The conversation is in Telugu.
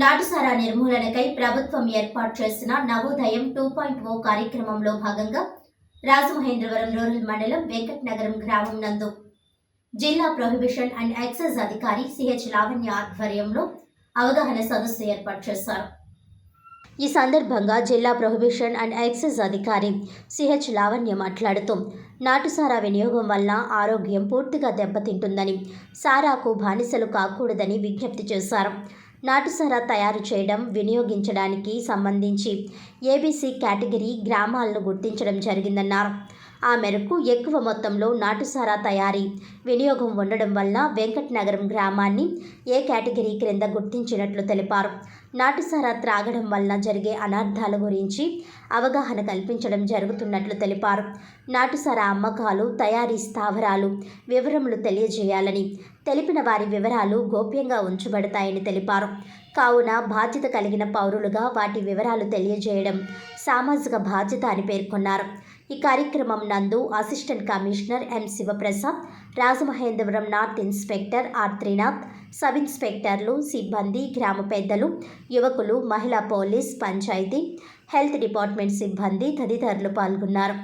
నాటుసారా నిర్మూలనకై ప్రభుత్వం ఏర్పాటు చేసిన నవోదయం టూ పాయింట్ ఓ కార్యక్రమంలో భాగంగా రాజమహేంద్రవరం రూరల్ మండలం వెంకట్ నగరం గ్రామం నందు జిల్లా ప్రొహిబిషన్ అండ్ ఎక్సైజ్ అధికారి సిహెచ్ లావణ్య ఆధ్వర్యంలో అవగాహన సదస్సు ఏర్పాటు చేశారు. ఈ సందర్భంగా జిల్లా ప్రొహిబిషన్ అండ్ ఎక్సైజ్ అధికారి సిహెచ్ లావణ్య మాట్లాడుతూ నాటుసారా వినియోగం వల్ల ఆరోగ్యం పూర్తిగా దెబ్బతింటుందని సారాకు బానిసలు కాకూడదని విజ్ఞప్తి చేశారు. నాటుసారా తయారు చేయడం వినియోగించడానికి సంబంధించి ఏబీసీ కేటగిరీ గ్రామాలను గుర్తించడం జరిగిందన్నారు. ఆ మేరకు ఎక్కువ మొత్తంలో నాటుసారా తయారీ వినియోగం ఉండడం వల్ల వెంకటనగరం గ్రామాన్ని ఏ కేటగిరీ క్రింద గుర్తించినట్లు తెలిపారు. నాటుసారా త్రాగడం వలన జరిగే అనర్థాల గురించి అవగాహన కల్పించడం జరుగుతున్నట్లు తెలిపారు. నాటుసారా అమ్మకాలు తయారీ స్థావరాలు వివరములు తెలియజేయాలని తెలిపిన వారి వివరాలు గోప్యంగా ఉంచబడతాయని తెలిపారు. కావున బాధ్యత కలిగిన పౌరులుగా వాటి వివరాలు తెలియజేయడం సామాజిక బాధ్యత అని పేర్కొన్నారు. ఈ కార్యక్రమం నందు assistant commissioner M Sivaprasad Rajamahendravaram north inspector R Trinath sub ఇన్స్పెక్టర్లు సిబ్బంది గ్రామ పెద్దలు యువకులు మహిళా పోలీస్ పంచాయతీ హెల్త్ డిపార్ట్మెంట్ సిబ్బంది తదితరులు పాల్గొన్నారు.